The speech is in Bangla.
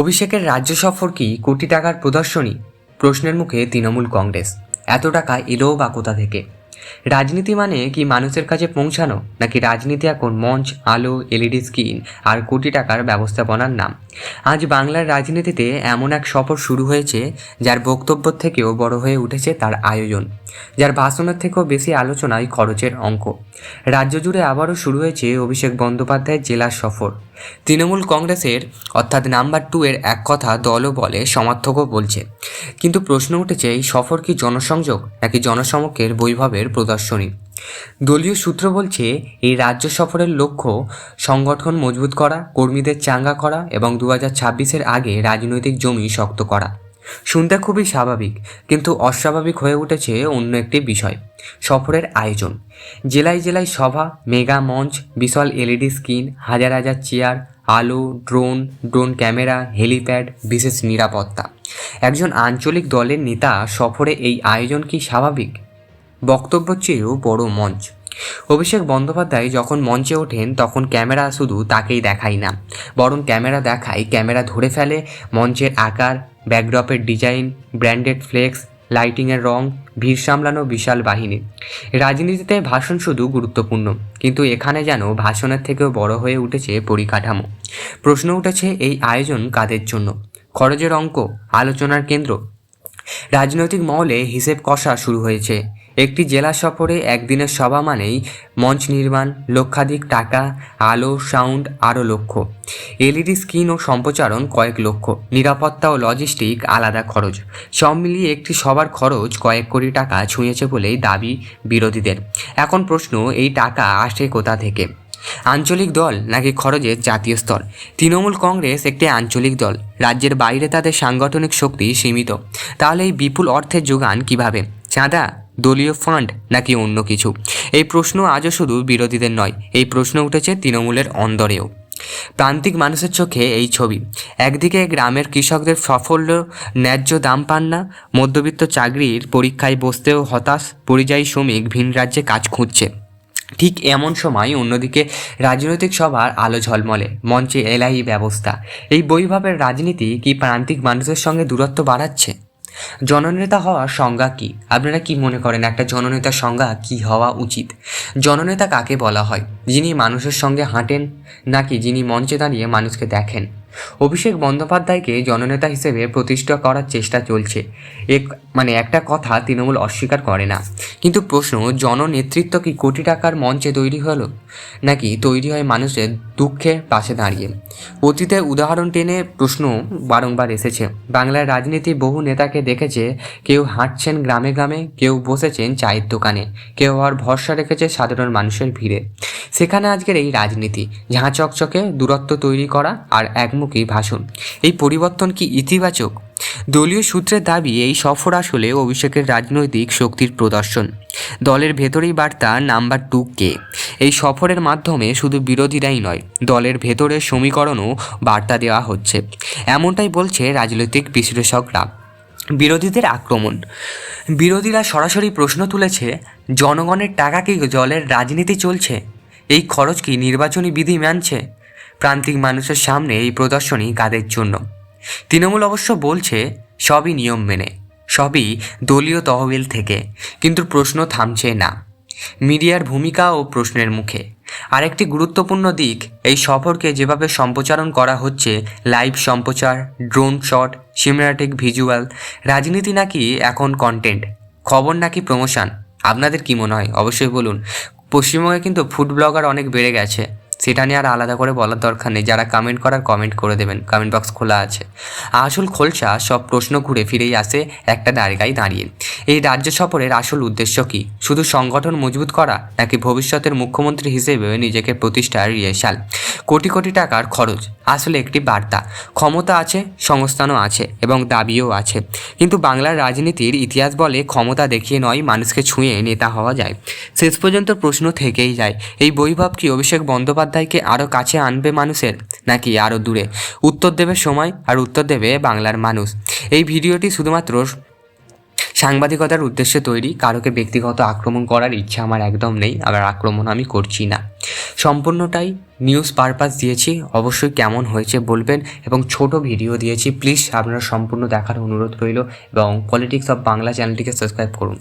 অভিষেকের রাজ্য সফর কি কোটি টাকার প্রদর্শনী? প্রশ্নের মুখে তৃণমূল কংগ্রেস। এত টাকা এলো বা কোথা থেকে? রাজনীতি মানে কি মানুষের কাছে পৌঁছানো, নাকি রাজনীতি এখন মঞ্চ, আলো, এলইডি স্ক্রিন আর কোটি টাকার ব্যবস্থাপনার নাম? আজ বাংলার রাজনীতিতে এমন এক সফর শুরু হয়েছে, যার বক্তব্য থেকেও বড় হয়ে উঠেছে তার আয়োজন। যার ভাষণের থেকেও বেশি আলোচনায় খরচের অঙ্ক। রাজ্য জুড়ে আবারও শুরু হয়েছে অভিষেক বন্দ্যোপাধ্যায়ের জেলার সফর। তৃণমূল কংগ্রেসের, অর্থাৎ নাম্বার টু এর এক কথা দলও বলে, সমর্থকও বলছে। কিন্তু প্রশ্ন উঠেছে, এই সফর কি জনসংযোগ নাকি জনসমক্ষের বৈভবের প্রদর্শনী? দলীয় সূত্র বলছে, এই রাজ্য সফরের লক্ষ্য সংগঠন মজবুত করা, কর্মীদের চাঙ্গা করা এবং দু হাজার আগে রাজনৈতিক জমি শক্ত করা। শুনতে খুবই স্বাভাবিক, কিন্তু অস্বাভাবিক হয়ে উঠেছে অন্য একটি বিষয়, সফরের আয়োজন। জেলায় জেলায় সভা, মেগা মঞ্চ, বিশাল এলইডি স্ক্রিন, হাজার হাজার চেয়ার, আলো, ড্রোন ড্রোন ক্যামেরা, হেলিপ্যাড, বিশেষ নিরাপত্তা। একজন আঞ্চলিক দলের নেতা, সফরে এই আয়োজন কি স্বাভাবিক? বক্তব্য চেয়েও বড় মঞ্চ। অভিষেক বন্দ্যোপাধ্যায় যখন মঞ্চে ওঠেন, তখন ক্যামেরা শুধু তাকেই দেখায় না, বরং ক্যামেরা দেখায়, ক্যামেরা ধরে ফেলে মঞ্চের আকার ব্যাকড্রপের ডিজাইন, ব্র্যান্ডেড ফ্লেক্স, লাইটিংয়ের রং, ভিড় সামলানো বিশাল বাহিনী। রাজনীতিতে ভাষণ শুধু গুরুত্বপূর্ণ, কিন্তু এখানে যেন ভাষণের থেকেও বড় হয়ে উঠেছে পরিকাঠামো। প্রশ্ন উঠেছে এই আয়োজন কাদের জন্য? খরচের অঙ্ক, আলোচনার কেন্দ্র? রাজনৈতিক মহলে হিসেব কষা শুরু হয়েছে। একটি জেলা সফরে একদিনের সভা মানেই মঞ্চ নির্মাণ, লক্ষাধিক টাকা, আলো, সাউন্ড, আরও লক্ষ এলইডি স্ক্রিন ও সম্প্রচারণ কয়েক লক্ষ। নিরাপত্তা ও লজিস্টিক আলাদা খরচ। সব মিলিয়ে একটি সবার খরচ কয়েক কোটি টাকা ছুঁয়েছে বলেই দাবি বিরোধীদের। এখন প্রশ্ন, এই টাকা আসে কোথা থেকে? আঞ্চলিক দল নাকি খরচের জাতীয় স্তর? তৃণমূল কংগ্রেস একটি আঞ্চলিক দল। রাজ্যের বাইরে তাদের সাংগঠনিক শক্তি সীমিত। তাহলে এই বিপুল অর্থের যোগান কীভাবে? চাঁদা? দলীয় ফান্ড নাকি অন্য কিছু? এই প্রশ্ন আজও শুধু বিরোধীদের নয়, এই প্রশ্ন উঠেছে তৃণমূলের অন্দরেও। প্রান্তিক মানুষের চোখে এই ছবি। একদিকে গ্রামের কৃষকদের সাফল্য, ন্যায্য দাম পান না, মধ্যবিত্ত চাকরির পরীক্ষায় বসতেও হতাশ, পরিযায়ী শ্রমিক ভিন রাজ্যে কাজ খুঁজছে। ঠিক এমন সময় অন্যদিকে রাজনৈতিক সভার আলো ঝলমলে, মঞ্চে এলাহি ব্যবস্থা। এই বৈভাবের রাজনীতি কি প্রান্তিক মানুষের সঙ্গে দূরত্ব বাড়াচ্ছে? জননেতা হওয়ার সংজ্ঞা কি? আপনারা কি মনে করেন একটা জননেতার সংজ্ঞা কি হওয়া উচিত? জননেতা কাকে বলা হয়? যিনি মানুষের সঙ্গে হাঁটেন নাকি যিনি মঞ্চে দাঁড়িয়ে মানুষকে দেখেন? অভিষেক বন্দ্যোপাধ্যায়কে জননেতা হিসেবে প্রতিষ্ঠা করার চেষ্টা চলছে। এক মানে একটা কথা তৃণমূল অস্বীকার করে না। কিন্তু প্রশ্ন, জননেতৃত্ব কি কোটি টাকার মঞ্চে তৈরি হলো? নাকি তৈরি হয় মানুষের দুঃখের পাশে দাঁড়িয়ে? অতীতের উদাহরণ টেনে প্রশ্ন বারংবার এসেছে। বাংলার রাজনীতি বহু নেতাকে দেখেছে, কেউ হাঁটছেন গ্রামে গ্রামে, কেউ বসেছেন চায়ের দোকানে, কেউ আর ভরসা রেখেছে সাধারণ মানুষের ভিড়ে। সেখানে আজকের এই রাজনীতি, ঝাঁ চকচকে দূরত্ব তৈরি করা আর একমুখী ভাষণ, এই পরিবর্তন কি ইতিবাচক? দলীয় সূত্রের দাবি, এই সফর আসলে অভিষেকের রাজনৈতিক শক্তির প্রদর্শন। দলের ভেতরেই বার্তা নাম্বার টু কে। এই সফরের মাধ্যমে শুধু বিরোধীরাই নয়, দলের ভেতরের সমীকরণও বার্তা দেওয়া হচ্ছে। এমনটাই বলছে রাজনৈতিক বিশ্লেষকরা। বিরোধীদের আক্রমণ। বিরোধীরা সরাসরি প্রশ্ন তুলেছে, জনগণের টাকা কি জলের রাজনীতি চলছে? এই খরচ কি নির্বাচনী বিধি মানছে? প্রান্তিক মানুষের সামনে এই প্রদর্শনী কাদের জন্য? তৃণমূল অবশ্য বলছে, সবই নিয়ম মেনে, সবই দলীয় তহবিল থেকে, কিন্তু প্রশ্ন থামছে না। মিডিয়ার ভূমিকা ও প্রশ্নের মুখে। আরেকটি গুরুত্বপূর্ণ দিক, এই সফরকে যেভাবে সম্প্রচারণ করা হচ্ছে, লাইভ সম্প্রচার, ড্রোন শট, সিনেমাটিক ভিজুয়াল, রাজনীতি নাকি এখন কন্টেন্ট খবর নাকি প্রমোশন আপনাদের কি মনে হয়? অবশ্যই বলুন। পশ্চিমবঙ্গে কিন্তু ফুড ব্লগার অনেক বেড়ে গেছে। সেটা নিয়ে আর আলাদা করে বলার দরকার নেই। যারা কমেন্ট করার কমেন্ট করে দেবেন। কমেন্ট বক্স খোলা আছে। আসল খোলসা সব প্রশ্ন ঘুরে ফিরেই আসে একটা জায়গায় দাঁড়িয়ে। এই রাজ্য সফরের আসল উদ্দেশ্য কি? শুধু সংগঠন মজবুত করা নাকি ভবিষ্যতের মুখ্যমন্ত্রী হিসেবে নিজেকে প্রতিষ্ঠার রিয়েশাল কোটি কোটি টাকার খরচ, আসলে একটি বার্তা। ক্ষমতা আছে, সংস্থানও আছে এবং দাবিও আছে। কিন্তু বাংলার রাজনীতির ইতিহাস বলে ক্ষমতা দেখিয়ে নয়, মানুষকে ছুঁয়ে নেতা হওয়া যায়। শেষ পর্যন্ত প্রশ্ন থেকেই যায়, এই বৈভব কি অভিষেক বন্দ্যোপাধ্যায়কে আরও কাছে আনবে মানুষের, নাকি আরও দূরে? উত্তর দেবে সময় আর উত্তর দেবে বাংলার মানুষ। এই ভিডিওটি শুধুমাত্র সাংবাদিকতার উদ্দেশ্যে তৈরি, কারোকে ব্যক্তিগত আক্রমণ করার ইচ্ছা আমার একদম নেই, আবার আক্রমণ আমি করছি না। সম্পূর্ণটাই নিউজ পারপাস দিয়েছি, অবশ্যই কেমন হয়েছে বলবেন, এবং ছোট ভিডিও দিয়েছি। প্লিজ আপনারা সম্পূর্ণ দেখার অনুরোধ রইল, এবং পলিটিক্স অফ বাংলা চ্যানেলটিকে সাবস্ক্রাইব করুন।